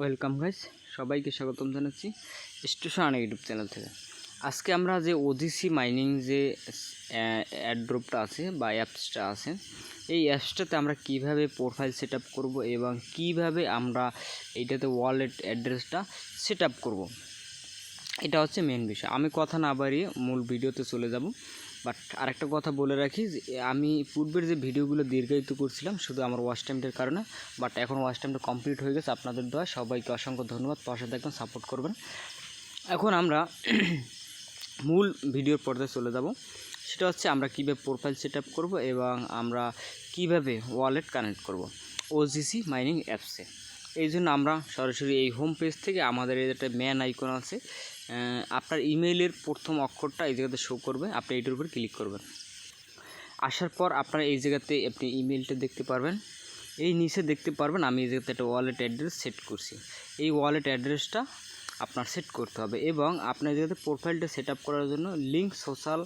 Welcome guys সবাইকে স্বাগতম জানাচ্ছি স্টেশন ইউটিউব চ্যানেল থেকে। আজকে আমরা যে ওজিসি মাইনিং যে অ্যাড্রপটা আছে বা অ্যাপসটা আছে, এই অ্যাপসটাতে আমরা কীভাবে প্রোফাইল সেট আপ করব এবং কীভাবে আমরা এইটাতে ওয়ালেট অ্যাড্রেসটা সেট আপ করব, এটা হচ্ছে মেন বিষয়। আমি কথা না বাড়িয়ে মূল ভিডিওতে চলে যাব। বাট আরেকটা কথা বলে রাখি যে, আমি পূর্বের যে ভিডিওগুলো দীর্ঘায়িত করছিলাম, শুধু আমার ওয়াচ টাইমটার কারণে বাট এখন ওয়াশ টাইমটা কমপ্লিট হয়ে গেছে। আপনাদের দোয়া, সবাইকে অসংখ্য ধন্যবাদ। পাশে দেখবেন সাপোর্ট করবেন। এখন আমরা মূল ভিডিওর পর্দায় চলে যাব। সেটা হচ্ছে আমরা কীভাবে প্রোফাইল সেট আপ করব এবং আমরা কীভাবে ওয়ালেট কানেক্ট করব। ওজিসি মাইনিং অ্যাপসে এই জন্য আমরা সরাসরি এই হোম পেজ থেকে আমাদের একটা ম্যান আইকন আছে আপনার ইমেইলের প্রথম অক্ষরটা এই জায়গাতে শো করবে। আপনি এইটার উপর ক্লিক করবেন। আসার পর আপনার এই জায়গাতে আপনি ইমেলটা দেখতে পারবেন। এই নিচে দেখতে পারবেন, আমি এই জায়গাতে একটা ওয়ালেট অ্যাড্রেস সেট করছি। এই ওয়ালেট অ্যাড্রেসটা আপনার সেট করতে হবে এবং আপনার এই জায়গাতে প্রোফাইলটা সেট করার জন্য লিঙ্ক সোশ্যাল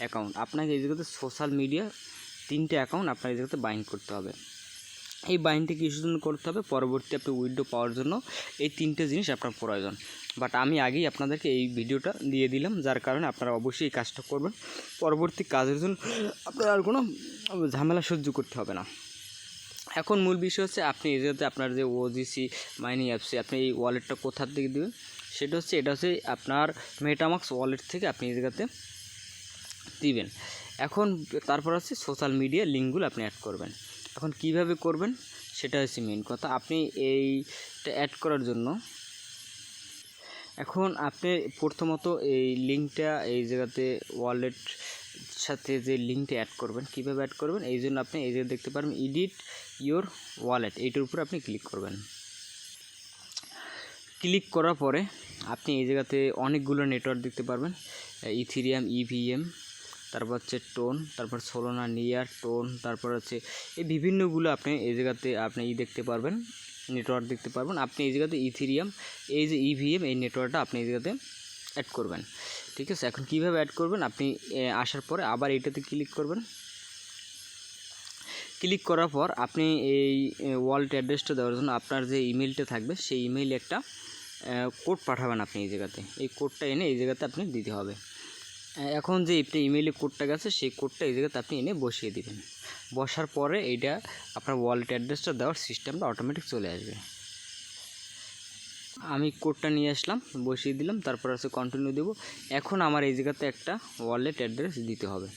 অ্যাকাউন্ট আপনাকে এই জায়গাতে সোশ্যাল মিডিয়া তিনটে অ্যাকাউন্ট আপনার এই জায়গাতে বাইন্ড করতে হবে। এই বাইনটি কিছুর জন্য করতে হবে। পরবর্তী আপনি উইন্ডো পাওয়ার জন্য এই তিনটে জিনিস আপনার প্রয়োজন। বাট আমি আগেই আপনাদেরকে এই ভিডিওটা দিয়ে দিলাম, যার কারণে আপনারা অবশ্যই এই কাজটা করবেন। পরবর্তী কাজের জন্য আপনার আর কোনো ঝামেলা সহ্য করতে হবে না। এখন মূল বিষয় হচ্ছে আপনি জায়গাতে আপনার যে ওজিসি মাইনিং অ্যাপসে আপনি এই ওয়ালেটটা কোথার থেকে দেবেন? সেটা হচ্ছে, এটা হচ্ছে আপনার মেটামাক্স ওয়ালেট থেকে আপনি এই দিবেন। এখন তারপর হচ্ছে সোশ্যাল মিডিয়া লিঙ্কগুলো আপনি অ্যাড করবেন। এখন কীভাবে করবেন সেটা হচ্ছে মেন কথা। আপনি এইটা অ্যাড করার জন্য এখন আপনি প্রথমত এই লিঙ্কটা এই জায়গাতে ওয়ালেট সাথে যে লিঙ্কটা অ্যাড করবেন, কীভাবে অ্যাড করবেন, এই জন্য আপনি এই জায়গায় দেখতে পারবেন এডিট ইওর ওয়ালেট এইটার উপর আপনি ক্লিক করবেন। ক্লিক করার পরে আপনি এই জায়গাতে অনেকগুলো নেটওয়ার্ক দেখতে পারবেন ইথিরিয়াম ইভিএম তারপর হচ্ছে টোন, তারপর সোলোনা নিয়ার টোন, তারপর হচ্ছে এই বিভিন্নগুলো আপনি এই জায়গাতে আপনি ই দেখতে পারবেন, নেটওয়ার্ক দেখতে পারবেন। আপনি এই জায়গাতে ইথিরিয়াম, এই যে ইভিএম, এই নেটওয়ার্কটা আপনি এই জায়গাতে অ্যাড করবেন। ঠিক আছে? এখন কীভাবে অ্যাড করবেন? আপনি আসার পরে আবার এইটাতে ক্লিক করবেন। ক্লিক করার পর আপনি এই ওয়ালেট অ্যাড্রেসটা দেওয়ার জন্য আপনার যে ইমেলটা থাকবে, সেই ইমেইলে একটা কোড পাঠাবেন আপনি এই জায়গাতে। এই কোডটা এনে এই জায়গাতে আপনি দিতে হবে। এখন যে ইমেইলে কোডটা গেছে, সেই কোডটা এই জায়গাতে আপনি এনে বসিয়ে দিবেন। বসার পরে এইটা আপনার ওয়ালেট অ্যাড্রেসটা দেওয়ার সিস্টেমটা অটোমেটিক চলে আসবে। আমি কোডটা নিয়ে আসলাম, বসিয়ে দিলাম, তারপর আছে কন্টিনিউ দেবো। এখন আমার এই জায়গাতে একটা ওয়ালেট অ্যাড্রেস দিতে হবে।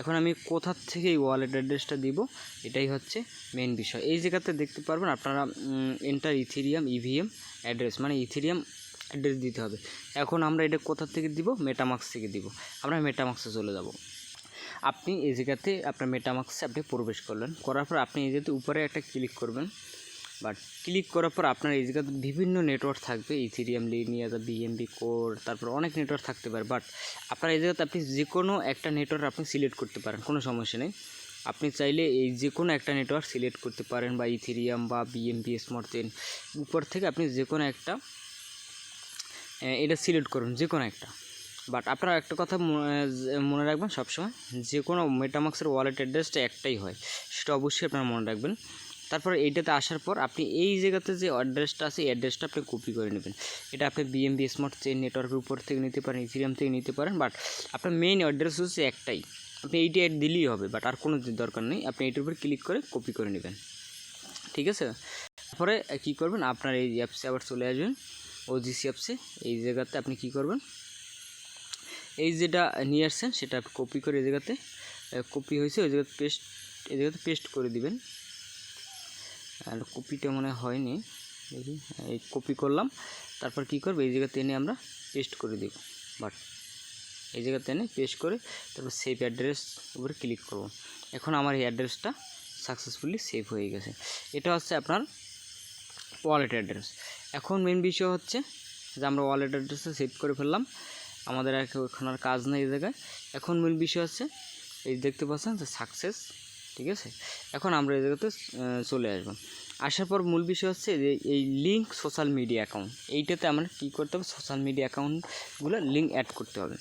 এখন আমি কোথার থেকে এই ওয়ালেট অ্যাড্রেসটা দিব, এটাই হচ্ছে মেন বিষয়। এই জায়গাতে দেখতে পারবেন আপনারা এন্টার ইথিরিয়াম ইভিএম অ্যাড্রেস মানে ইথিরিয়াম অ্যাড্রেস দিতে হবে। এখন আমরা এটা কোথা থেকে দিব? মেটামাক্স থেকে দিব। আমরা মেটামাক্সে চলে যাব। আপনি এই জায়গাতে আপনার মেটামাক্সে আপনি প্রবেশ করলেন। করার পর আপনি এই জায়গাতে উপরে একটা ক্লিক করবেন। বাট ক্লিক করার পর আপনার এই জায়গাতে বিভিন্ন নেটওয়ার্ক থাকবে। ইথিরিয়াম লিনিয়া বিএমবি কোড তারপর অনেক নেটওয়ার্ক থাকতে পারে। বাট আপনার এই জায়গাতে আপনি যে কোনো একটা নেটওয়ার্ক আপনি সিলেক্ট করতে পারেন। কোনো সমস্যা নেই। আপনি চাইলে এই যে কোনো একটা নেটওয়ার্ক সিলেক্ট করতে পারেন। বা ইথিরিয়াম বা বিএমবি স্মার্ট টেন উপর থেকে আপনি যে কোনো একটা এটা সিলেক্ট করুন যে কোনো একটা। বাট আপনারা একটা কথা মনে রাখবেন সবসময় যে কোনো মেটামাক্সের ওয়ালেট অ্যাড্রেসটা একটাই হয়, সেটা অবশ্যই আপনারা মনে রাখবেন। তারপর এইটাতে আসার পর আপনি এই জায়গাতে যে অ্যাড্রেসটা আছে, এই অ্যাড্রেসটা আপনি কপি করে নেবেন। এটা আপনি বিএমবি স্মার্ট চেন নেটওয়ার্কের উপর থেকে নিতে পারেন ইথিরিয়াম থেকে নিতে পারেন বাট আপনার মেইন অ্যাড্রেস হচ্ছে একটাই। আপনি এইটি অ্যাড দিলেই হবে বাট আর কোনো দরকার নেই, আপনি এইটার উপর ক্লিক করে কপি করে নেবেন। ঠিক আছে? তারপরে কী করবেন? আপনার এই অ্যাপসে আবার চলে আসবেন। ওজিসি অ্যাপসে এই জায়গাতে আপনি কি করবেন? এই যেটা নিয়ে আসছেন, সেটা কপি করে এই জায়গাতে কপি হয়েছে, ওই জায়গাতে পেস্ট এই জায়গাতে পেস্ট করে দিবেন। আর কপিটা মনে হয় হয়নি, দেখি, এই কপি করলাম, তারপর কি করব, এই জায়গাতে এনে আমরা পেস্ট করে দেব। বাট এই জায়গাতে এনে পেস্ট করে, তারপর সেভ অ্যাড্রেস উপরে ক্লিক করব। এখন আমার এই অ্যাড্রেসটা সাকসেসফুলি সেভ হয়ে গেছে। এটা হচ্ছে আপনার ওয়ালেট অ্যাড্রেস এখন মেন বিষয় হচ্ছে যে আমরা ওয়ালেট অ্যাড্রেসটা সেভ করে ফেললাম। আমাদের ওখানে আর কাজ নেই এই জায়গায়। এখন মেন বিষয় হচ্ছে, এই দেখতে পাচ্ছেন যে সাকসেস ঠিক আছে? এখন আমরা এই জায়গাতে চলে আসব। আসার পর মূল বিষয় হচ্ছে যে এই লিঙ্ক সোশ্যাল মিডিয়া অ্যাকাউন্ট এইটাতে আমরা কী করতে হবে? সোশ্যাল মিডিয়া অ্যাকাউন্টগুলো লিঙ্ক অ্যাড করতে হবে।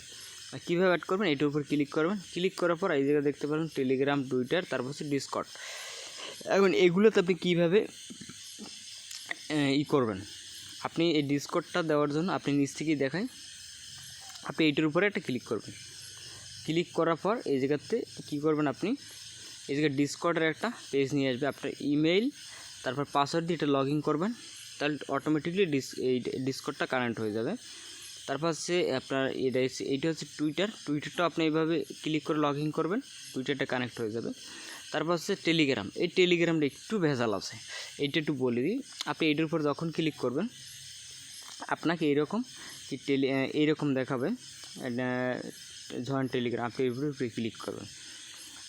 কীভাবে অ্যাড করবেন? এটার উপর ক্লিক করবেন। ক্লিক করার পর এই জায়গায় দেখতে পাবেন টেলিগ্রাম টুইটার তারপর হচ্ছে ডিসকট এখন এগুলোতে আপনি কীভাবে ই করবেন? আপনি এই ডিসকোডটা দেওয়ার জন্য আপনি নিচ থেকেই দেখাই আপনি এইটার উপরে একটা ক্লিক করবেন। ক্লিক করার পর এই জায়গাতে কী করবেন আপনি? এই জায়গায় ডিসকোডের একটা পেজ নিয়ে আসবে। আপনার ইমেইল তারপর পাসওয়ার্ড দিয়ে এটা লগ ইন করবেন। তাহলে অটোমেটিকলি ডিস এই ডিসকোডটা কানেক্ট হয়ে যাবে। তারপর হচ্ছে আপনার এটা এইটা হচ্ছে টুইটার টুইটারটা আপনি এইভাবে ক্লিক করে লগ ইন করবেন। টুইটারটা কানেক্ট হয়ে যাবে। তারপর হচ্ছে টেলিগ্রাম এই টেলিগ্রামটা একটু ভেজাল আছে। এইটা একটু বলে দিই। আপনি এইটার উপর যখন ক্লিক করবেন আপনাকে এইরকম কি টেলি এইরকম দেখাবে জয়েন্ট টেলিগ্রাম আপনি এর উপরে ক্লিক করবেন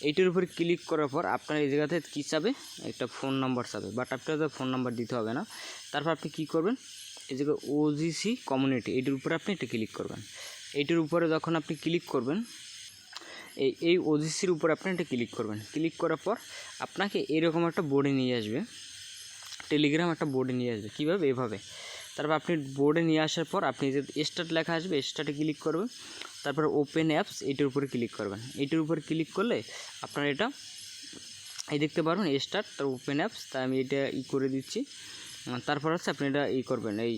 এইটার উপরে ক্লিক করার পর আপনার এই জায়গাতে কী চাবে? একটা ফোন নাম্বার চাবে। বাট আপনার তো ফোন নাম্বার দিতে হবে না। তারপর আপনি কী করবেন? এই জায়গায় ওজিসি কমিউনিটি এইটার উপরে আপনি এটা ক্লিক করবেন। এইটার উপরে যখন আপনি ক্লিক করবেন, এই এই ওজিসির উপর আপনি এটা ক্লিক করবেন। ক্লিক করার পর আপনাকে এরকম একটা বোর্ডে নিয়ে আসবে। টেলিগ্রাম একটা বোর্ডে নিয়ে আসবে। কীভাবে? এভাবে। তারপর আপনি বোর্ডে নিয়ে আসার পর আপনি যে স্টার্ট লেখা আসবে স্টার্টে ক্লিক করবেন। তারপর ওপেন অ্যাপস এইটার উপরে ক্লিক করবেন। এইটার উপরে ক্লিক করলে আপনার এটা, এই দেখতে পারবেন স্টার্ট তার ওপেন অ্যাপস তাই আমি এটা ই করে দিচ্ছি। তারপর হচ্ছে আপনি এটা ই করবেন, এই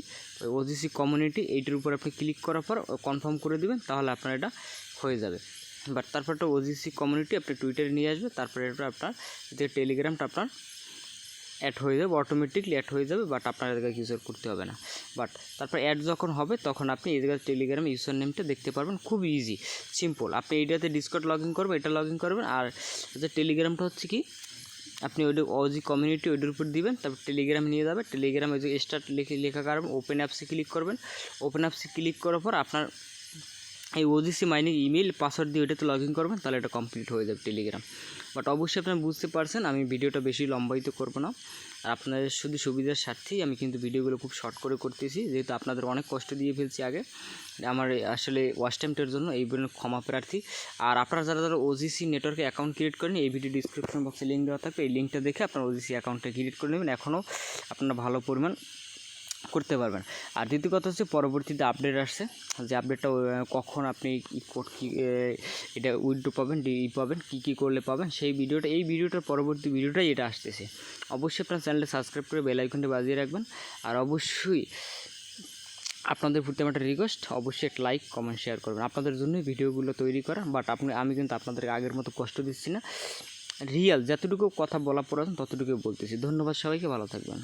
ওজিসি কমিউনিটি এইটার উপর আপনি ক্লিক করার পর কনফার্ম করে দেবেন, তাহলে আপনার এটা হয়ে যাবে। বাট তারপরটা ওজিসি কমিউনিটি আপনি টুইটারে নিয়ে আসবে, তারপরে এটা আপনার যে টেলিগ্রামটা আপনার অ্যাড হয়ে যাবে অটোমেটিকলি অ্যাড হয়ে যাবে বাট আপনার কিছু আর করতে হবে না। বাট তারপর অ্যাড যখন হবে, তখন আপনি এদের টেলিগ্রাম ইউজার নেমটা দেখতে পারবেন, খুব ইজি সিম্পল আপনি এইটাতে ডিসকট লগ ইন করবেন, এটা লগ ইন করবেন, আর যে টেলিগ্রামটা হচ্ছে কি, আপনি ওই ওজি কমিউনিটি ওইটার উপর দিবেন, তারপর টেলিগ্রাম নিয়ে যাবে টেলিগ্রাম যে স্টার্ট লিখে লেখা কারণ ওপেন অ্যাপসে ক্লিক করবেন। ওপেন অ্যাপসে ক্লিক করার পর আপনার এই ওজিসি মাইনিং ইমেল পাসওয়ার্ড দিয়ে ওটাতে লগ ইন করবেন, তাহলে এটা কমপ্লিট হয়ে যাবে টেলিগ্রাম বাট অবশ্যই আপনারা বুঝতে পারছেন, আমি ভিডিওটা বেশি লম্বায়িত করব না। আর আপনাদের শুধু সুবিধার স্বার্থেই আমি কিন্তু ভিডিওগুলো খুব শর্ট করে করতেছি, যেহেতু আপনাদের অনেক কষ্ট দিয়ে ফেলছি আগে। আমার আসলে ওয়াচ টাইমটার জন্য এই জন্য ক্ষমা প্রার্থী। আর আপনারা যারা যারা ওজিসি নেটওয়ার্কে অ্যাকাউন্ট ক্রিয়েট করেন এই ভিডিও ডিসক্রিপশন বক্সে লিঙ্ক দেওয়া থাকবে। এই লিঙ্কটা দেখে আপনার ওজিসি অ্যাকাউন্টটা ক্রিয়েট করে নেবেন। এখনও আপনারা ভালো পরিমাণ করতে পারবেন। আর দ্বিতীয় কথা হচ্ছে পরবর্তীতে আপডেট আসছে যে আপডেটটা কখন আপনি কোড কী এটা উইড্রো পাবেন ডি পাবেন, কী কী করলে পাবেন, সেই ভিডিওটা, এই ভিডিওটার পরবর্তী ভিডিওটাই এটা আসতেছে। অবশ্যই আপনার চ্যানেলটা সাবস্ক্রাইব করে বেল আইকনটা বাজিয়ে রাখবেন। আর অবশ্যই আপনাদের প্রতি আমার একটা রিকোয়েস্ট অবশ্যই একটা লাইক কমেন্ট শেয়ার করবেন। আপনাদের জন্যই ভিডিওগুলো তৈরি করা বাট আপনি, আমি কিন্তু আপনাদেরকে আগের মতো কষ্ট দিচ্ছি না। রিয়েল যতটুকু কথা বলা প্রয়োজন ততটুকু বলতেছি। ধন্যবাদ সবাইকে, ভালো থাকবেন।